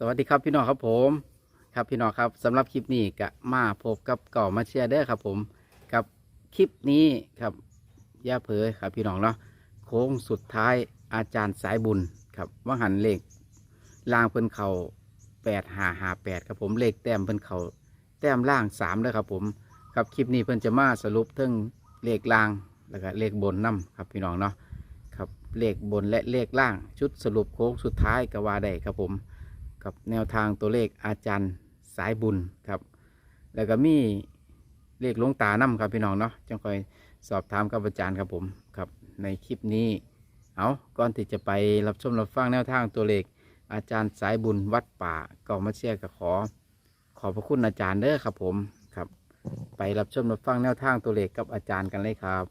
สวัสดีครับพี่น้องครับผม ครับพี่น้องครับสำหรับคลิปนี้ก็มาพบกับเก่ามาเชียร์เด้อครับผมกับคลิปนี้ครับย่าเผยครับพี่น้องเนาะโค้งสุดท้ายอาจารย์สายบุญครับว่าหันเลขล่างเพิ่นเขาแปดหาหาแปดครับผมเลขแต้มเพิ่นเขาแต้มล่างสามเลยครับผมครับคลิปนี้เพิ่นจะมาสรุปเทั้งเลขล่างแล้วก็เลขบนนํครับพี่น้องเนาะครับเลขบนและเลขล่างชุดสรุปโค้งสุดท้ายก็ว่าได้ครับผม กับแนวทางตัวเลขอาจารย์สายบุญครับ แล้วก็มีเลขหลวงตานํครับพี่น้องเนาะจังคอยสอบถามกับอาจารย์ครับผมครับในคลิปนี้เอาก่อนที่จะไปรับชมรับฟังแนวทางตัวเลขอาจารย์สายบุญวัดป่าก็มาเชียร์กับขอ ขอบพระคุณอาจารย์เด้อครับผมครับ ไปรับชมรับฟังแนวทางตัวเลขกับอาจารย์กันเลยครับ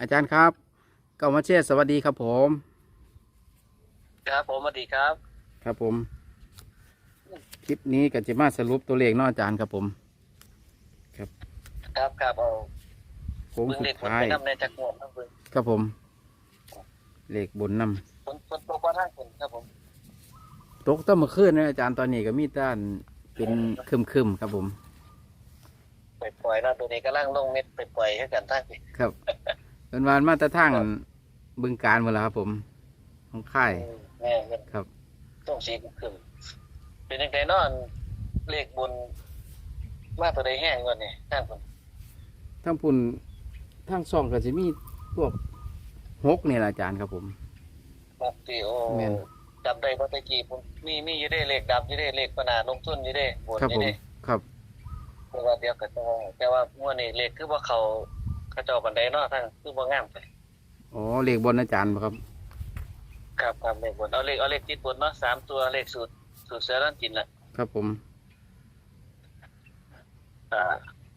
อาจารย์ครับก็มาเชียร์สวัสดีครับผม ครับผมสวัสดีครับ ครับผม คลิปนี้ก็จะมาสรุปตัวเลขเนาะอาจารย์ครับผมครับครับเอาโค้งเบื้องสุเล็ดกคนท้าย ไปนำในจักรวงครับเบื้องครับผม เลขบนนคนคนตัวกว่าทางคนครับผมำตกต้นมาขึ้นนะอาจารย์ตอนนี้ก็มีด้านเป็นคึมคึมๆครับผมไปปล่อยแล้วตัวนี้ก็ล่างลงเม็ดไปปล่อยให้กันทางสิครับเป็นวันมาตรทางบึงการหมดแล้วครับผมของค่ายแม่ เงินครับ ต้องสีขึ้นเป็นยังไงนอนเลขบนมาตัวใดแห้งก่อนนี่ทางคนทั้งพุ่นทั้งซองก็จะมีพวกหกเนี่ยแหละอาจารย์ครับผมมาตีโอแม่นจำได้ว่าตะกี้ผมมีมีอยู่ได้เลขดับอยู่ได้เลขขนาดลงทุนอยู่ได้บนครับอผยู่มได้ครับเพราะว่าเดียวกันแต่ว่าเมื่อนี้เลขคือว่าเขาเขาเจ้าบันไดเนาะทางคือว่างามไป อ๋อเลขบนอาจารย์บ่ครับ ครับครับเลขบนเอาเลขเอาเลขติดบนเนาะสามตัวเลขสูตรสูตรเสือร้านกินละครับผมอ่า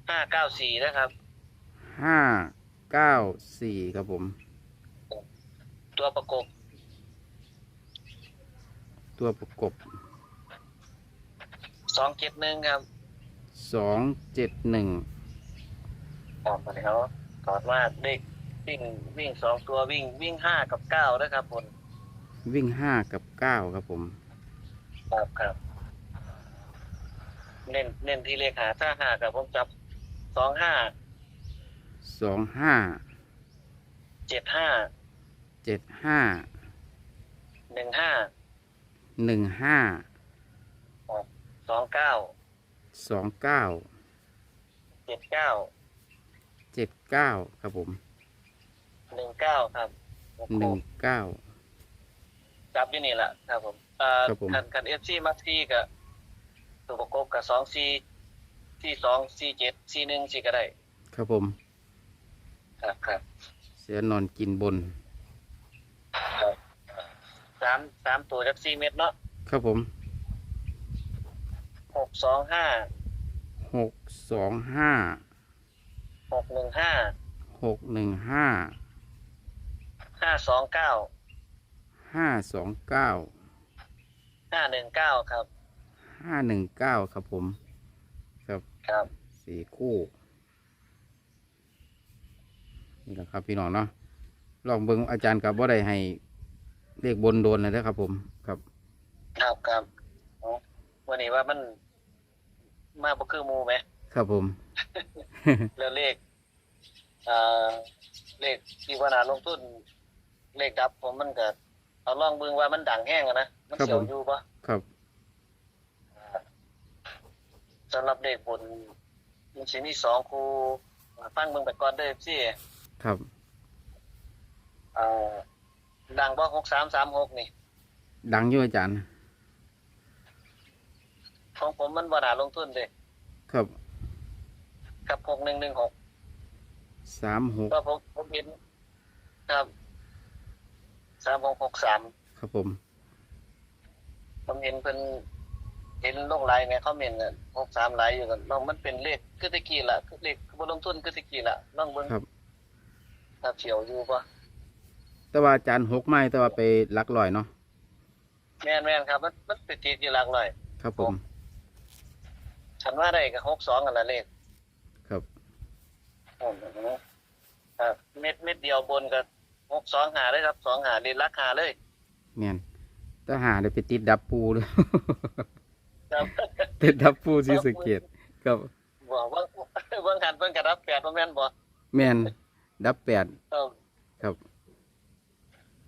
ห้าเก้าสี่นะครับ ห้าเก้าสี่ครับผม ตัวประกบตัวประกบสองเจ็ดหนึ่งครับสองเจ็ดหนึ่งตามมาแล้วถอดมาเลขวิ่งวิ่งสองตัววิ่งวิ่งห้ากับเก้านะครับบน วิ่งห้ากับเก้าครับผม ครับครับเน้นเน้นที่เลขหาถ้าหากับผมจับสองห้าสองห้าเจ็ดห้าเจ็ดห้าหนึ่งห้าหนึ่งห้าสองเก้าสองเก้าเจ็ดเก้าเจ็ดเก้าครับผมหนึ่งเก้าครับหนึ่งเก้า จับอยู่นี่แหละครับ ผมเอ่อครับผม คันคันเอฟซีมาซีกับตัวประกบกับสองซีซีสองซีเจ็ดซีหนึ่งซีก็ได้ ครับผม ครับครับเสือนอนกินบน สามสามตัวจากซีเม็ดเนาะครับผมหกสองห้าหกสองห้าหกหนึ่งห้าหกหนึ่งห้าห้าสองเก้า ห้าสองเก้าห้าหนึ่งเก้าครับห้าหนึ่งเก้าครับผม ครับครับสี่คู่นี่แหละครับพี่น้องเนาะลองเบิ่งอาจารย์กับว่าได้ให้เลขบนโดนเลยนะครับ ผมครับ ครับครับอ๋อวันนี้ว่ามันมาบ่คือหมูไหม ครับผม แล้วเลขอ่าเลขที่ว่านาลงทุนเลขดับผมมันก็ เอาลองเบิ่งว่ามันดังแห้งอะนะ มันครับเสียวผมอยู่ปะครับสำหรับเด็กบนมันสิมีสองครูฟังเบิ่งไปก่อนเด้อสิครับเอ่อดังบ่หกสามสามหกนี่ ดังอยู่อาจารย์ของผมมันบ่น่าลงทุนเด้ครับกับหกหนึ่งหนึ่งหกสามหกก็ผมผมเห็นครับ สามหกหกสามครับผม ผมเห็นเพิ่นเห็นลงไลน์ในคอมเมนต์หกสามไลน์อยู่กันลองมันเป็นเลขคือตะกี้ละคือเลขบ่ลงทุนคือตะกี้ละลองเบิ่งครับครับเฉียวอยู่ปะแต่ว่าอาจารย์หกไม้แต่ว่าไปหลักลอยเนาะแม่นแม่นครับ มันมันไปติดอยู่หลักหน่อย ครับผม ฉันว่าได้กับหกสองกันละเลขครับครับเม็ดเม็ดเดียวบนกับ หกสองหาเลยครับสองหาเรียนราคาเลยแม่นทหารได้ไปติดดับปูเลย ครับติดดับปูซีสะเกตครับบอกว่าเบิ่งหันเบิ่งกระดับแปดบ่แม่นบ่แม่นดับแปดเออครับ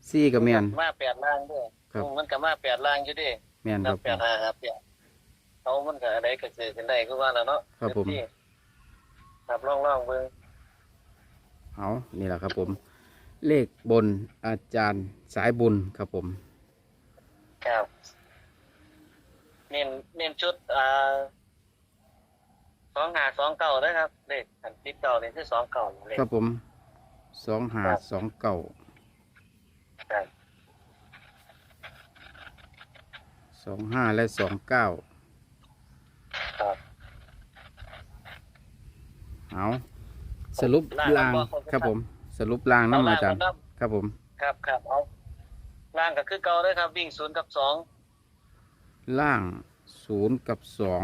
ซี่กับแม่นมาแปดล่างด้วยครับมันก็มาแปดล่างอยู่เดิแม่นคนัรับบแปดห้าครับเนี่ยเขามันก็อะไรก็เจอกันได้คือว่าแล้วเนาะครับผมที่ครับลองลองๆเบิ่งเอานี่แหละครับผม เลขบนอาจารย์สายบุญครับผม ครับเน้นเน้นชุดอ่าสองหาสองเก่าได้ครับเลขอันติดเก่านี่คือสองเก่าเลขครับผมสองหาสองเก่าครับสองห้าและสองเก้าครับเอาสรุปลางครับผม สรุปลางน้ำอาจารย์ เล่งครับผม ครับครับเอาล่างก็คือเก่าเลยครับ วิ่งศูนย์กับสองล่างศูนย์กับสอง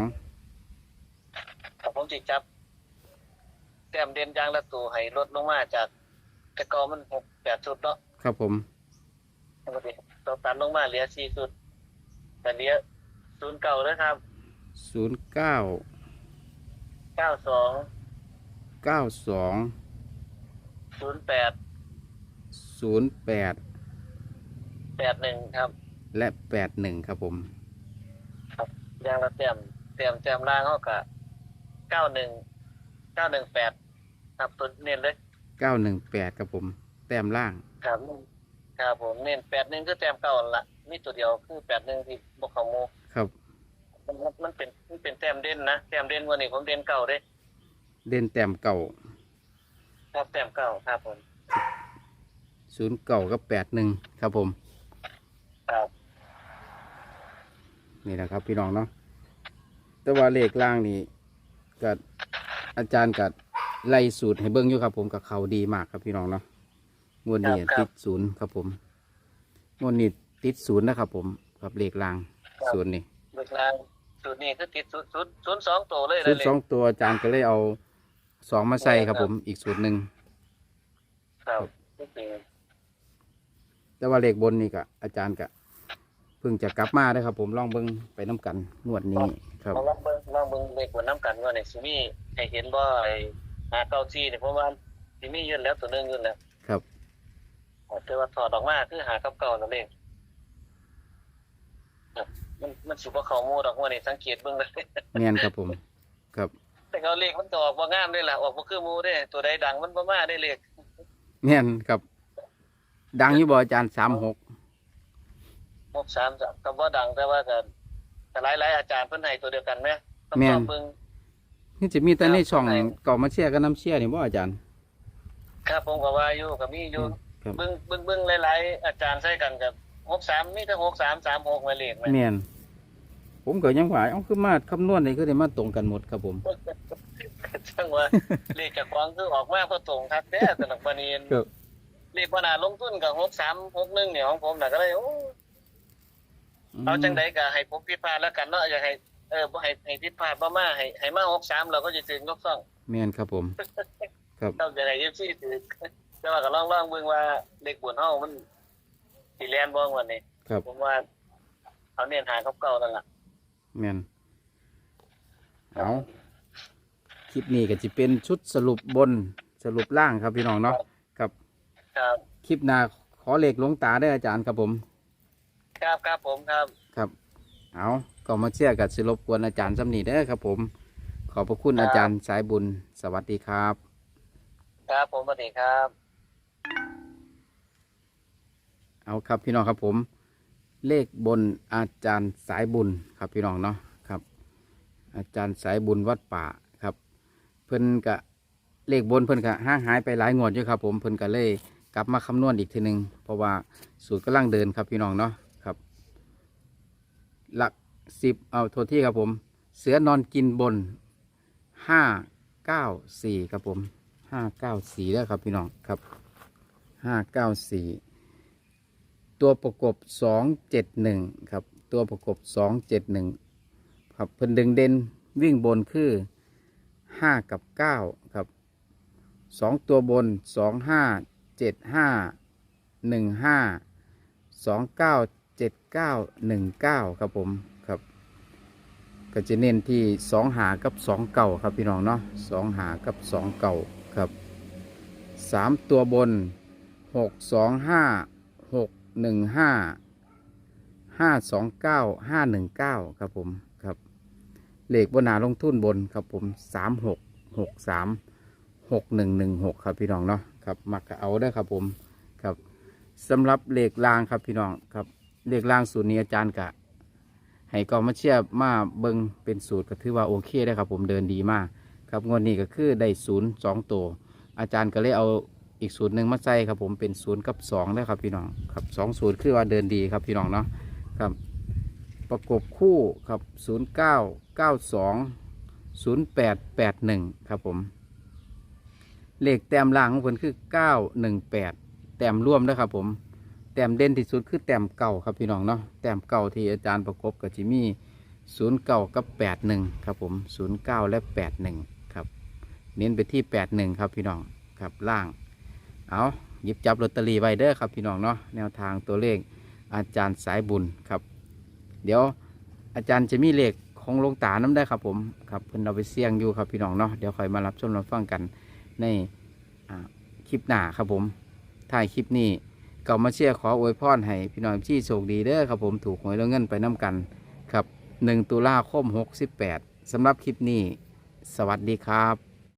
ครับผมจิจับ แต้มเด่นยางละตัวให้ลดลงมาจาก แต่เก่ามันหกแปดชุดเนาะครับผม ปกติตัวตัดลงมาเหลือสี่ชุดแต่เหลือศูนย์เก่าเลยครับศูนย์เก้าเก้าสองเก้าสอง ศูนย์แปดศูนย์แปดแปดหนึ่งครับ และแปดหนึ่งครับผม ยางละเต็มเต็มเต็มล่างเขากะเก้าหนึ่งเก้าหนึ่งแปดครับตัวเน้นเลยเก้าหนึ่งแปดครับผม แต้มล่าง ครับครับผมเน้นแปดหนึ่งคือแต้มเก้านั่นละมีตัวเดียวคือแปดหนึ่งที่บกเขาโมครับ มันมันเป็นมันเป็นแต้มเด่นนะแต้มเด่นวันนี้ผมเด่นเก่าเด้ เด่นแต้มเก่า ครับแต้มเก่าครับผมศูนย์เก่ากับแปดหนึ่งครับผม ครับนี่แหละครับพี่น้องเนาะแต่ว่าเลขล่างนี่กับอาจารย์กับไล่สูตรให้เบิ้งอยู่ครับ ผมกับเขาดีมากครับพี่น้องเนาะงวดนี้ติดศูนย์ครับผมงวดนี้ติดศูนย์นะครับ ผมกับเลขล่างศูนย์นี่เบิกลางสูตรนี้คือติดศูนย์ศูนย์ศูนย์สองตัวเลยศูนะนย์สองตัวอาจารย์ก็เลยเอา สองมาใส่ครับผม อีกสูตรหนึ่งครับนี่คือแต่ว่าเลขบนนี่ก็อาจารย์ก็เพิ่งจะกลับมาได้อครับ ผมลองเบิ้งไปน้กันงวดนี้ครับลองเบิ่งลองเบิ่งเลขบนน้ำกันว่าเนี่ยสิมีให้เห็นว่าไอ้หาเก้าซี่เนี่ยเพราะว่าสิมียืนแล้วตัวหนึงยืนแล้วครับแต่ว่าถอดออกมาคือหากับเก่านั่นเองครับมันมันสุภาเขาโมดอกว่านี่สังเกตเบิ่งเลยแม่นครับผม ครับ แต่เขาเลขมันก็ออกว่างามด้วยล่ะออกบ่คือหมูเด้ตัวใดดังมันบ่มาได้เลขแม่นครับ ดังอยู่บ่อาจารย์สามหกหกสามก็บ่ดังแต่ว่าก็แต่หลายๆอาจารย์เพิ่นให้ตัวเดียวกันไหมต้องลองเบิ่ง นี่จะมีแต่ในช่องครับ เก่ามาเชียร์กับน้ำเชียร์นี่บ่อาจารย์ ครับผมก็ว่าอยู่ก็มีอยู่ครับ เบิ่งเบิ่งเบิ่งหลายๆอาจารย์ใส่กันกับหกสามมีแต่หกสามสามหกมาเลขไหม แม่น ผมก็ยังว่าเอ้าคือมาคำนวณนี่คือได้มาตรงกันหมดครับผม จังว่าเลขจากควางคือออกมาพอตรงทักแท้สนับบันีนครับ เลขบนาลงทุนกับหกสามหกหนึ่งเนี่ยของผมน่ะก็เลยโอ้เอาจังใดก็ให้ผมผิดพลาดแล้วกันเนาะอย่าให้เออบ่ให้ให้ผิดพลาดบ่มาให้ให้มาหกสามเราก็จะถึงยกซ่องแม่นครับผม ครับ เราจะให้เอฟซีถือแต่ว่าก็ลองลองเบิ่งว่าเลขบนเฮามันสิแลนบ่วันนี้ ครับ ผมว่าเขาเน้นหาเก่าๆนั่นล่ะ แม่นเอาคลิปนี้ก็จะเป็นชุดสรุปบนสรุปล่างครับพี่น้องเนาะครับครับคลิปหน้าขอเลขหลวงตาได้ออาจารย์ครับผม ครับครับผมครับ ครับ เอาก็มาเชียร์กับสิรบกวนอาจารย์สำนีเด้อครับผม ขอบพระคุณอาจารย์สายบุญ สวัสดีครับ ครับผมสวัสดีครับ เอาครับพี่น้องครับผม เลขบนอาจารย์สายบุญครับพี่น้องเนาะครับ อาจารย์สายบุญวัดป่าครับ เพิ่นกะเลขบนเพิ่นกะห่างหายไปหลายงวดอยู่ครับผมเพิ่นกะเลยกลับมาคำนวณอีกทีหนึ่งเพราะว่าสูตรกำลังเดินครับพี่น้องเนาะครับ หลักสิบเอาโทษที่ครับผม เสือนอนกินบนห้าเก้าสี่ครับผมห้าเก้าสี่แล้วครับพี่น้องครับห้าเก้าสี่ ตัวประกบสองเจ็ดหนึ่งครับ ตัวประกบสองเจ็ดหนึ่งครับเพิ่นดึงเด่นวิ่งบนคือห้ากับเก้าครับสองตัวบนสองห้าเจ็ดห้าหนึ่งห้าสองเก้าเจ็ดเก้าหนึ่งเก้าครับผมครับก็จะเน้นที่สองหากับสองเก่าครับพี่น้องเนาะสองหากับสองเก่าครับสามตัวบนหกสองห้าหก หนึ่งห้าห้าสองเก้าห้าหนึ่งเก้าครับผมครับเลขบนหนาลงทุนบนครับผมสามหกหกสามหกหนึ่งหนึ่งหกครับพี่น้องเนาะครับมักเอาได้ครับผมครับสำหรับเลขรางครับพี่น้องครับเลขรางสูตรนี้อาจารย์กะให้กองมาเชียร์มาเบิงเป็นสูตรก็ถือว่าโอเคได้ครับผมเดินดีมากครับงวดนี้ก็คือได้ศูนย์สองตัวอาจารย์ก็เลยเอา อีกสูตรหนึ่งมาใส่ครับผมเป็นศูนย์กับสองได้ครับพี่น้องครับสองสูตรคือว่าเดินดีครับพี่น้องเนาะครับประกบคู่ครับศูนย์เก้าเก้าสองศูนย์แปดแปดหนึ่งครับผมเลขแต้มล่างของคนคือเก้าหนึ่งแปดแต้มร่วมนะครับผมแต้มเด่นที่สุดคือแต้มเก่าครับพี่น้องเนาะแต้มเก่าที่อาจารย์ประกบกับจิมี่ศูนย์เก่ากับแปดหนึ่งครับผมศูนย์เก้าและแปดหนึ่งครับเน้นไปที่แปดหนึ่งครับพี่น้องครับล่าง เอาหยิบจับลอตเตอรี่ไว้เด้อครับพี่น้องเนาะแนวทางตัวเลขอาจารย์สายบุญครับ เดี๋ยวอาจารย์จะมีเลขของลงตาน้ำได้ครับผมครับเพิ่นเอาไปเสี่ยงอยู่ครับพี่น้องเนาะเดี๋ยวคอยมารับชมรับฟังกันในคลิปหน้าครับผมถ่ายคลิปนี้ก็มาเชียร์ขออวยพรให้พี่น้องที่โชคดีเด้อครับผมถูกหวยแล้วเงินไปน้ำกันครับ 1 ตุลาคม 68สำหรับคลิปนี้ สวัสดีครับ